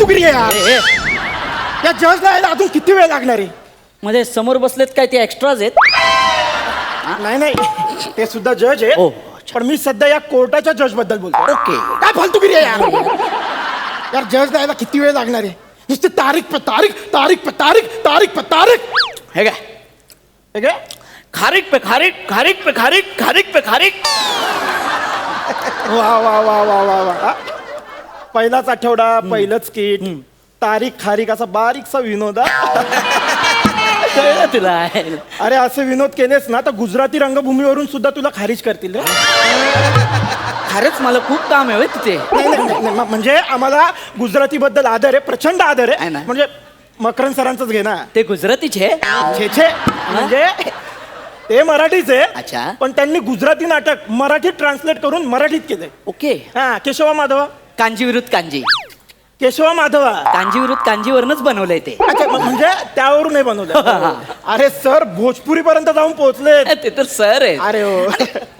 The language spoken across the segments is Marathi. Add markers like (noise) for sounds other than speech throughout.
फालतूगिरी आहे यार. ए, ए, या जजला यायला अजून किती वेळ लागणार आहे? मध्ये समोर बसलेत काय ते एक्स्ट्राज आहेत? नाही नाही. ते सुद्धा जज आहे ओ, पण मी सध्या या कोर्टाच्या जजबद्दल बोलतो ओके. काय फालतूगिरी आहे यार? यार जज यायला किती वेळ लागणार आहे? नुसते तारीख पे तारीख तारीख पे तारीख तारीख पे तारीख. हे काय हे काय? खारीक पे खारीक खारीक पे खारीक खारीक पे खारीक. वा वा वा वा वा वा? पहिलाच आठवडा पहिलंच किट तारीख खारीक असा बारीकसा विनोद? (laughs) कळलं तुला. अरे असे विनोद केलेस ना तर गुजराती रंगभूमीवरून सुद्धा तुला खारिज करतील रे. खरंच मला खूप काम आहे होय तिथे. नाही, नाही, नाही, नाही, म्हणजे आम्हाला गुजराती बद्दल आदर आहे प्रचंड आदर आहे. आहे ना? म्हणजे मकरन सरांचंच घे ना. ते गुजरातीचे छे छे. म्हणजे ते मराठीचे अच्छा. पण त्यांनी गुजराती नाटक मराठीत ट्रान्सलेट करून मराठीत केलंय. ओके. हा केशवा माधवा. कांजी विरुद्ध कांजी केशवा माधवा कांजी विरुद्ध कांजीवरनच बनवलंय ते अच्छा, म्हणजे त्यावरून नाही बनवलं अरे सर भोजपुरी पर्यंत जाऊन पोहोचले ते तर सर आहे अरे हो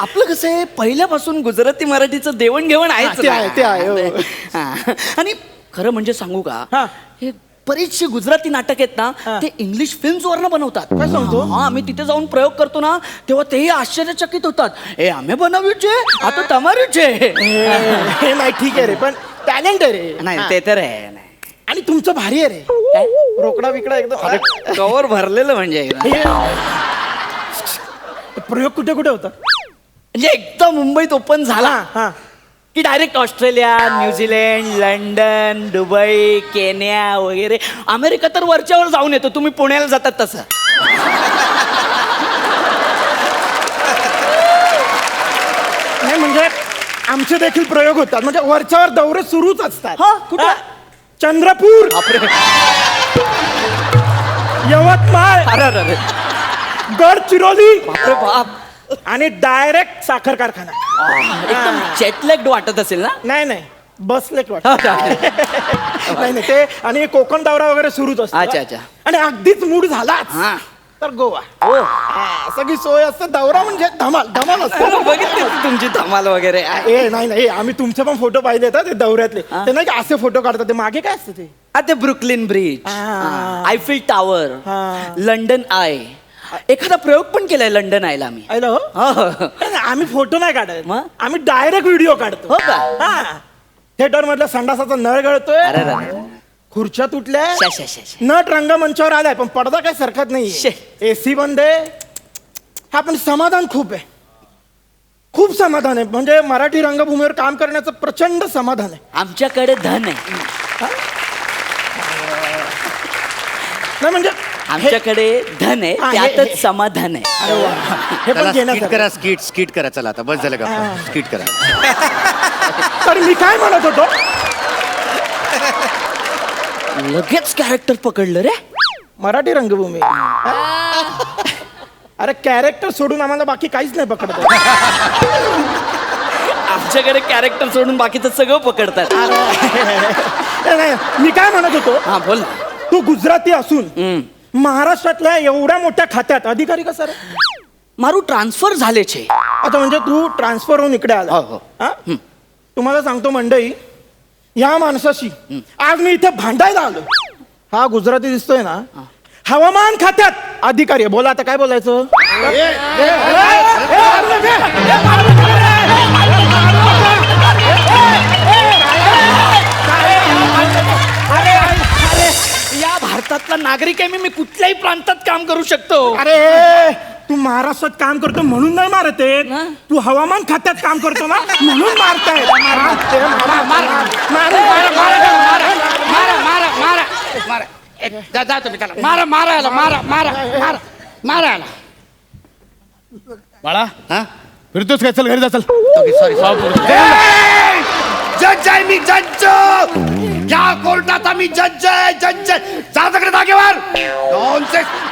आपलं कसं आहे पहिल्यापासून गुजराती मराठीचं देवणघेवण हा, आहेच ते. आहे, ते आहे, हो. हा. आणि खरं म्हणजे सांगू का हा. हे बरीचशी गुजराती नाटक आहेत. ना ते इंग्लिश फिल्म्स वरनं बनवतात. काय सांगतो? हा आम्ही तिथे जाऊन प्रयोग करतो ना तेव्हा तेही आश्चर्यचकित होतात. ए आम्ही बनवूचे आता तमारूचे हे नाही ठीक आहे रे पण टॅलेंट आहे रे. नाही. ते तर आहे नाही. आणि तुमचं भारी आहे रे? रोकडा बिकडा एकदम. कवर भरलेलं म्हणजे प्रयोग कुठे कुठे होता? म्हणजे एकदा मुंबईत ओपन झाला. हा. की direct Australia New Zealand London Dubai Kenya वगैरे. अमेरिका तर वरच्यावर जाऊन येतो. तुम्ही पुण्याला जातात तसं. नाही म्हणजे आमचे देखील प्रयोग होतात. म्हणजे वरच्यावर दौरे सुरूच असतात. हा, कुठे? हा. चंद्रपूर. बापरे. यवतमाळ. अरे अरे अरे. गडचिरोली. बापरे बाप. आणि डायरेक्ट साखर कारखाना. एकदम वाटत असेल ना? नाही नाही. बसले वाटत. अच्छा नाही नाही ते आणि कोकण दौरा वगैरे सुरूच असतो. अच्छा, अच्छा. आणि अगदीच मूड झालाच. हा. तर गोवा. ओ हा, सगळी सोय असते. दौरा म्हणजे धमाल धमाल असतो. बघितली होती तुमची धमाल वगैरे. ए नाही नाही आम्ही तुमचे पण फोटो पाहिले ते दौऱ्यातले. ते नाही का असे फोटो काढतात ते मागे काय असतं ते? आ, ते ब्रुकलिन ब्रिज. हा. Eiffel tower. हा. London Eye. एखादा प्रयोग पण केलाय लंडन आयला आम्ही. ऐकलं हो? हो, हो. नाही, नाही, आम्ही फोटो नाही काढत. मग? आम्ही डायरेक्ट व्हिडिओ काढतो. हो का? हा. थिएटर मधल्या संडासाचा नळ गळतोय. खुर्च्या तुटल्या. शा, शा, शा, शा. नट रंगमंचावर आलाय पण पडदा काय सरकत नाही. एसी बंद आहे. हा पण समाधान खूप आहे. खूप समाधान आहे. म्हणजे मराठी रंगभूमीवर काम करण्याचं प्रचंड समाधान आहे. आमच्याकडे धन आहे. नाही म्हणजे आमच्याकडे धन आहे हा, हे- हे- त्यातच समाधान आहे. अरे वा. हे पण चला स्किट घेण्यासारखं करा स्किट स्किट करा चला आता बस झालं का स्किट करा. तर मी काय म्हणत होतो? लगेच कॅरेक्टर पकडलं रे. मराठी रंगभूमी. अरे कॅरेक्टर सोडून आम्हाला बाकी काहीच नाही पकडत. आमच्याकडे कॅरेक्टर सोडून बाकीचं सगळं पकडतात. नाही, मी काय म्हणत होतो? हा बोल तू गुजराती असून. महाराष्ट्रातल्या एवढ्या मोठ्या खात्यात अधिकारी का सर मारू ट्रान्सफर झाले छे आता म्हणजे तू ट्रान्सफर होऊन इकडे आला हो, हो. हा? तुम्हाला सांगतो मंडई या माणसाशी आज मी इथे भांडायला आलो हा गुजराती दिसतोय ना हवामान खात्यात अधिकारी आहे. बोला आता काय बोलायचं ए, ए, ए, ए, अरे, ए, या भारतातला नागरिक आहे मी मी कुठल्याही प्रांतात काम करू शकतो अरे तू महाराष्ट्रात काम करतो म्हणून नाही मारत आहे. हा? तू हवामान खात्यात काम करतो ना म्हणून मारताय मारते, मारा, मारा, मारा, मारा, मारा. मारा मारा मारा मारा ए, जा जा तुम्ही त्याला मारा मारा याला मारा मारा मारा मारा याला बाळा हा फिरतोस काय चल घरी जा चल सॉरी जज आहे मी जज या कोर्टाचा मी? जज आहे जज आहे. जा तिकडे जागेवर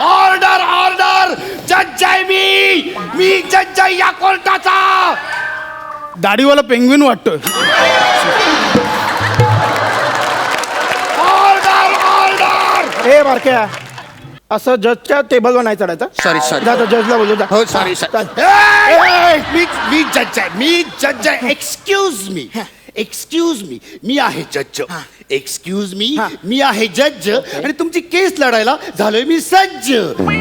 ऑर्डर ऑर्डर जज आहे मी। मी जज आहे या कोर्टाचा दाढीवाला पेंग्विन वाटतोय. ऑर्डर ऑर्डर ए बारक्या। असं जजच्या टेबलवर नाही चढायचं. सॉरी सॉरी जा जा, जजला बोलू जा. हो सॉरी चल. मी मी जज आहे. मी जज आहे. एक्सक्यूज मी एक्सक्यूज मी मी आहे जज एक्सक्यूज मी हा. मी आहे जज आणि तुमची केस लढायला झालोय मी सज्ज.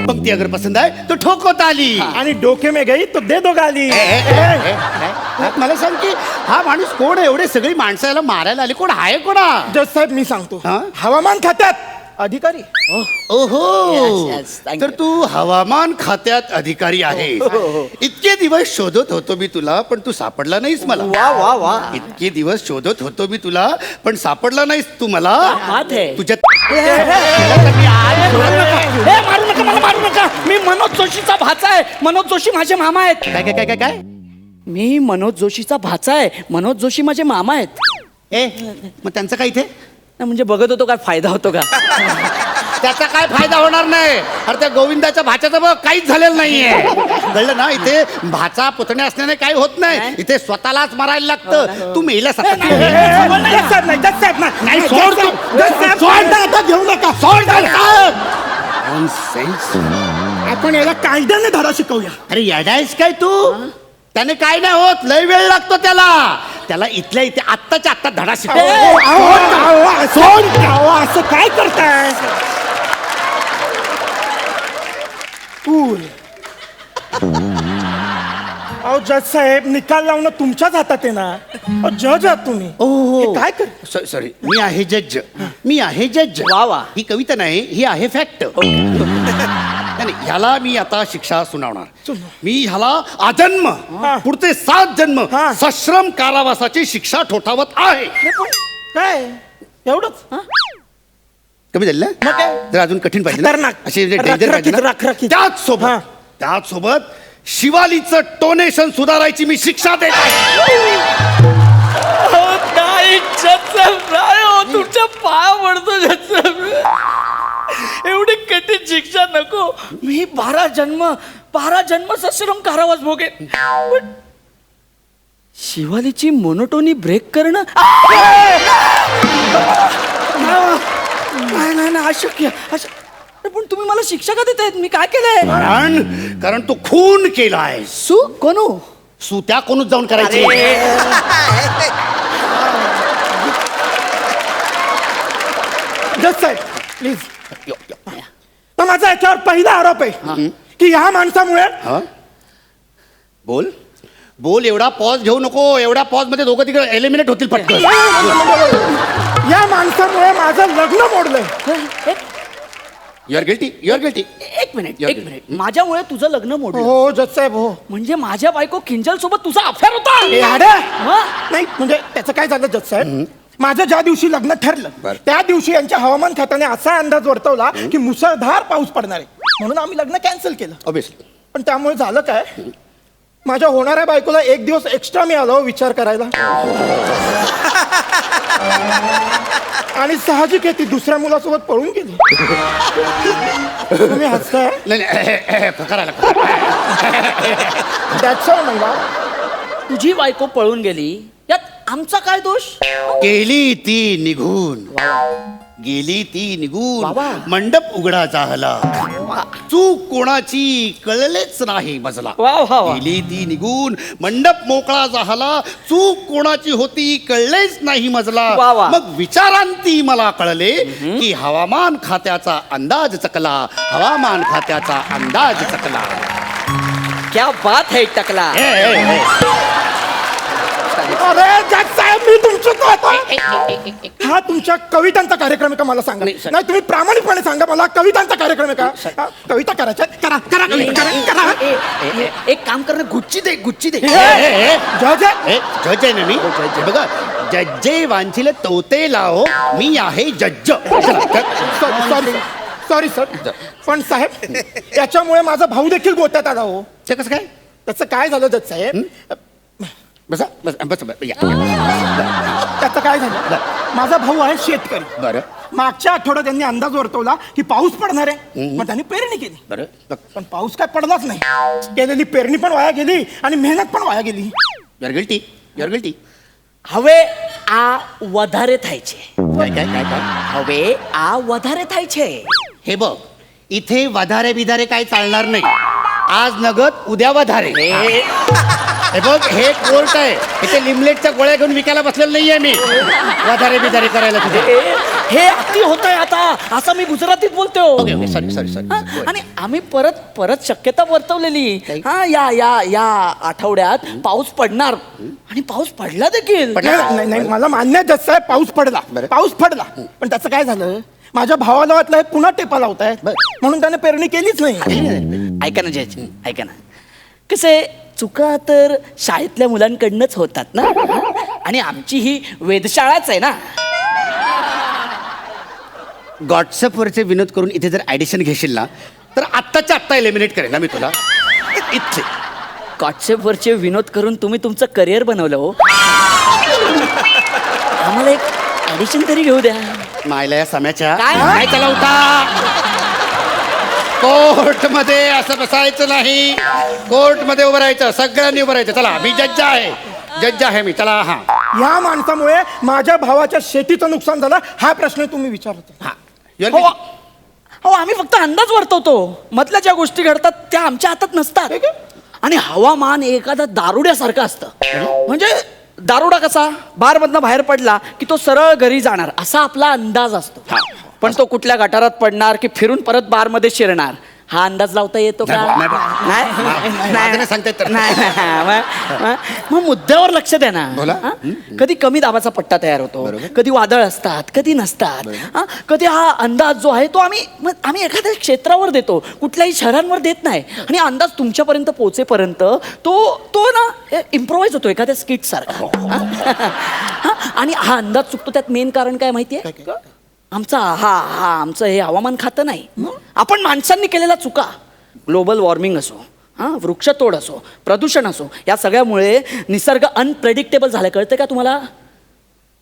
पंक्ती अगर पसंत आहे तो ठोकत आली. आणि डोके में गई तो दे दो गाली मला सांग की हा माणूस कोण आहे? एवढे सगळी माणसं याला मारायला आली. कोण आहे कोणा? जज साहेब मी सांगतो. हा? हवामान खात्यात. अधिकारी. ओहो. Yes, yes, thank तर you. तू हवामान खात्यात अधिकारी आहे इतके दिवस शोधत होतो मी तुला पण तू सापडला नाहीस मला. वा वा वा. इतके दिवस शोधत होतो मी तुला पण सापडला नाहीस तू मला. बात है? तुझ्या ए, मारू नका मला मारू नका. मी मनोज जोशीचा भाचा आहे. मनोज जोशी माझे मामा आहेत. काय काय काय काय काय? मी मनोज जोशीचा भाचा आहे. मनोज जोशी माझे मामा आहेत. ए मग त्यांचं काय इथे? नाही, म्हणजे बघत होतो काय फायदा होतो का त्याचा काय फायदा होणार नाही अरे त्या गोविंदाच्या भाच्याचं बघ काहीच झालेलं नाहीये कळलं ना इथे भाचा पुतणे असण्याने काही होत नाही इथे स्वतःलाच मारायला लागतं तू आता घेऊ नका. आपण याला कायद्याने धडा शिकवूया अरे येडायस काय तू त्याने काय नाही होत लय वेळ लागतो त्याला त्याला इथल्या इथे आत्ताच्या आत्ता धडा शिकव. असं- काय करताय? अहो जज साहेब निकाल लावणं तुमच्याच हातात आहे ना? अहो, जज आहात तुम्ही. हे काय कर सॉरी मी आहे जज. मी आहे जज. वा, वा. ही कविता नाही ही आहे फॅक्ट. ह्याला मी आता शिक्षा सुनावणार सुनाव. मी ह्याला आजन्म हा. पुढचे सात जन्म हा. सश्रम कारावासाची शिक्षा ठोठावत आहे काय एवढंच कमी झालं मग काय? जर अजून कठीण पाहिजे ना? खतरनाक. असे जे danger पाहिजे रखरखीत, ना? रखरखीत. त्याच हा. सोबत त्याच सोबत शिवालीचं टोनेशन सुधारायची मी शिक्षा देत आहे नाही नाही हो, तुमच्या पाया पडतो. एवढी कठीण शिक्षा नको. मी बारा जन्म बारा जन्म सश्रम कारावास भोगेन पण शिवालीची मोनोटोनी ब्रेक करणं नाही नाही नाही अशक्य पण तुम्ही मला शिक्षा का देतायत? मी काय केलंय? कारण कारण तू खून केलाय. सु कोणू? सू त्या कोणूच जाऊन करायची. जज साहेब प्लीज. तर माझा याच्यावर पहिला आरोप आहे की ह्या माणसामुळे हा? बोल. बोल एवढा पॉज घेऊ नको. एवढ्या पॉजमध्ये दोघं तिकडे एलिमिनेट होतील पटकन. या माणसामुळे माझं लग्न मोडलंय. युअर गिल्टी युअर गिल्टी एक मिनिट या- एक मिनिट माझ्यामुळे तुझं लग्न मोडलं. हो जज साहेब हो. म्हणजे माझ्या बायको किंजल सोबत तुझा अफेअर होता. हा? नाही म्हणजे त्याचं काय झालं जज साहेब माझं ज्या दिवशी लग्न ठरलं बरं. त्या दिवशी यांच्या हवामान खात्याने असा अंदाज वर्तवला की मुसळधार पाऊस पडणार आहे. म्हणून आम्ही लग्न कॅन्सल केलं. ऑब्विसली पण त्यामुळे झालं काय? माझ्या होणाऱ्या बायकोला एक दिवस एक्स्ट्रा मिळाला हो विचार करायला. आणि साहजिक आहे ती दुसऱ्या मुलासोबत पळून गेली. तुम्ही हसताय नाही नाही love. तुझी बायको पळून गेली आमचा काय दोष? गेली ती निघून. गेली ती निघून. मंडप उघडा झाला चूक कोणाची कळलेच नाही मजला. वा वा वा. गेली ती निघून. मंडप मोकळा झाला चूक कोणाची होती कळलेच नाही मजला. वा वा. मग विचारांती मला कळले की हवामान खात्याचा अंदाज चकला. हवामान खात्याचा अंदाज चकला. क्या बात है टकला. ए, ए, ए. अरे साहेब मी तुमचं तो हा तुमच्या कवितांचा कार्यक्रम आहे का मला सांगा? नाही, सर. नाही तुम्ही प्रामाणिकपणे सांगा मला कवितांचा कार्यक्रम आहे का? हा, कविता करायच्या? आहेत? करा करा कविता करा एक काम कर ना गुच्ची दे गुच्ची दे. जज आहे. ए, जज आहे ना मी हे बघा जज्जे वांछिले तोते लाओ मी आहे जज्ज. सॉरी सॉरी सॉरी सर पण साहेब याच्यामुळे माझा भाऊ देखील गोत्यात आला हो. ते कसं काय? त्याचं काय झालं जज साहेब? बसा बस बस बस या त्याचं काय झालं माझा भाऊ आहे शेतकरी बरं मागच्या आठवड्यात त्यांनी अंदाज वर्तवला की पाऊस पडणार आहे मग त्यांनी पेरणी केली बरं बघ पण पाऊस काय पडलाच नाही केलेली पेरणी पण वाया गेली आणि मेहनत पण वाया गेली युअर गिल्टी युअर गिल्टी હવે આ વધારે થાય છે काय काय काय काय હવે આ વધારે થાય છે हे बघ इथे वधारे बिधारे काय चालणार नाही आज नगद उद्या वधारे हे बघ हे कोर्ट आहे. इथे लिमलेटच्या गोळ्या घेऊन विकायला बसलेलो नाहीये मी. वधारे बिधारे करायला तुझे. हे हे अति होत आहे आता. असं मी गुजरातीत बोलतो ओके ओके सॉरी सॉरी हा, सॉरी आणि आम्ही परत परत शक्यता वर्तवलेली. हा या या या आठवड्यात पाऊस पडणार. आणि पाऊस पडला देखील. नाही नाही, नाही मला मान्य आहे, जसं आहे पाऊस पडला. पाऊस पडला. पण त्याचं काय झालं? माझ्या भावाला वाटलं हे पुन्हा टेपा लावतायत. म्हणून त्याने पेरणी केलीच नाही. ऐका ना जयच ऐका ना. कसे चुका तर शाळेतल्या मुलांकडनंच होतात ना? आणि आमची ही वेधशाळाच आहे ना? व्हॉट्सअपवरचे विनोद करून इथे जर ऍडिशन घेशील ना तर आत्ताच्या आत्ता एलिमिनेट करेन ना मी तुला. इथे. व्हॉट्सअपवरचे विनोद करून तुम्ही तुमचं करिअर बनवलं हो. आम्हाला एक ॲडिशन तरी घेऊ द्या. मायला या सम्याच्या. काय? काय चला उठा. कोर्टमध्ये असं बसायचं नाही. कोर्टमध्ये उभं राहायचं सगळ्यांनी उभं राहायचं. चला मी जज आहे. जज आहे मी. चला हा. या माणसामुळे माझ्या भावाच्या शेतीचं नुकसान झालं हा प्रश्न तुम्ही विचारत हा. हो? हो आम्ही फक्त अंदाज वर्तवतो. मधल्या ज्या गोष्टी घडतात त्या आमच्या हातात नसतात. आणि हवामान एखादा दारुड्यासारखं असतं. म्हणजे दारुडा कसा? बारमधनं बाहेर पडला की तो सरळ घरी जाणार. असा आपला अंदाज असतो. पण तो कुठल्या गटारात पडणार की फिरून परत बारमध्ये शिरणार? हा अंदाज लावता येतो का? नाही, नाही. नाही. माझं नाही सांगता येत तर. नाही, नाही. मग- मग- मग मुद्द्यावर लक्ष द्या ना. बोला. हा? कधी कमी दाबाचा पट्टा तयार होतो. कधी वादळ असतात कधी नसतात. हा? कधी हा अंदाज जो आहे तो आम्ही मग आम्ही एखाद्या क्षेत्रावर देतो. कुठल्याही शहरांवर देत नाही. आणि अंदाज तुमच्यापर्यंत पोहोचेपर्यंत तो तो ना इम्प्रोवाइज होतो एखाद्या स्किट सारखा. हा? आणि हा अंदाज चुकतो त्यात मेन कारण काय माहितीये? आमचा हा हा आमचं हे हवामान खातं नाही. आपण माणसांनी केलेल्या चुका. ग्लोबल वॉर्मिंग असो हां वृक्षतोड असो प्रदूषण असो या सगळ्यामुळे निसर्ग अनप्रेडिक्टेबल झालं कळतं का तुम्हाला?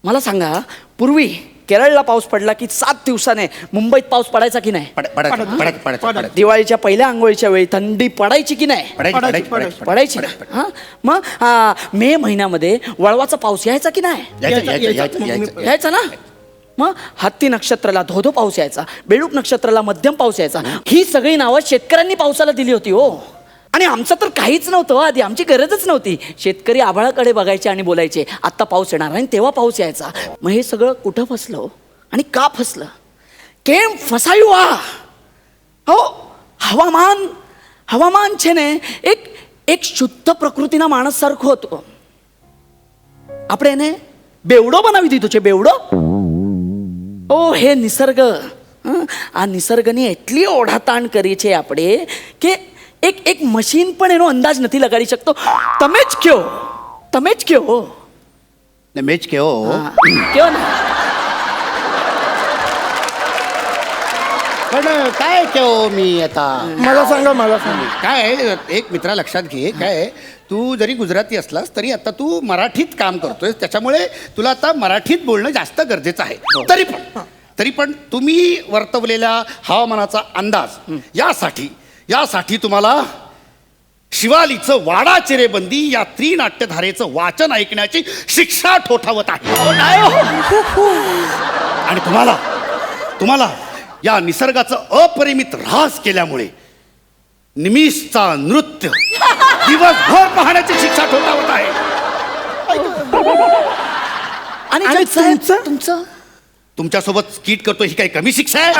मला सांगा पूर्वी केरळला पाऊस पडला की सात दिवसाने मुंबईत पाऊस पडायचा की नाही? पड- पडायचं पडायचं पडायचं पडायचं दिवाळीच्या पहिल्या आंघोळीच्या वेळी थंडी पडायची की नाही? पडायची पडायची, पडायची पडायची. ना? हां मग हा, मे महिन्यामध्ये वळवाचा पाऊस यायचा की नाही? यायचं, यायचं, यायचं, यायचं, मग यायचं. मी- यायचा ना? मग हत्ती नक्षत्राला धोधो पाऊस यायचा बेडूक नक्षत्राला मध्यम पाऊस यायचा ही सगळी नावं शेतकऱ्यांनी पावसाला दिली होती हो आणि आमचं तर काहीच नव्हतं हो आधी आमची गरजच नव्हती शेतकरी आभाळाकडे बघायचे आणि बोलायचे आत्ता पाऊस येणार आणि तेव्हा पाऊस यायचा मग हे सगळं कुठं फसलं हो? आणि का फसलं केम फसायू आ हो हवामान हवामान છે ને એક એક શુદ્ધ પ્રકૃતિના માણસ સરખો હતો આપણે એને બેવડો બનાવી દીધો છે બેવડો ઓ હે નિસર્ગ હં? આ નિસર્ગની એટલી ઓઢાતાણ કરી છે આપણે કે એક એક મશીન પણ એનો અંદાજ નથી લગાડી શકતો તમે જ કયો તમે જ કયો नाही, मेच के हो હા, કયો ને पण काय केहो मी आता मला सांगा मला सांगा काय आहे, एक मित्रा लक्षात घे काय आहे, तू जरी गुजराती असलास तरी आता तू मराठीत काम करतोय त्याच्यामुळे तुला आता मराठीत बोलणं जास्त गरजेचं आहे. तरी पण तरी पण तुम्ही वर्तवलेल्या हवामानाचा अंदाज यासाठी यासाठी तुम्हाला शिवालीचं वाडा चिरेबंदी या त्रिनाट्यधारेचं वाचन ऐकण्याची शिक्षा ठोठावत आहे. आणि तुम्हाला तुम्हाला या निसर्गाचं अपरिमित ऱ्हास केल्यामुळे निमिषचा नृत्य दिवसभर पाहण्याची शिक्षा ठोठावत आहे आणि? तुमचं तुमच्यासोबत स्किट करतो ही काही कमी शिक्षा आहे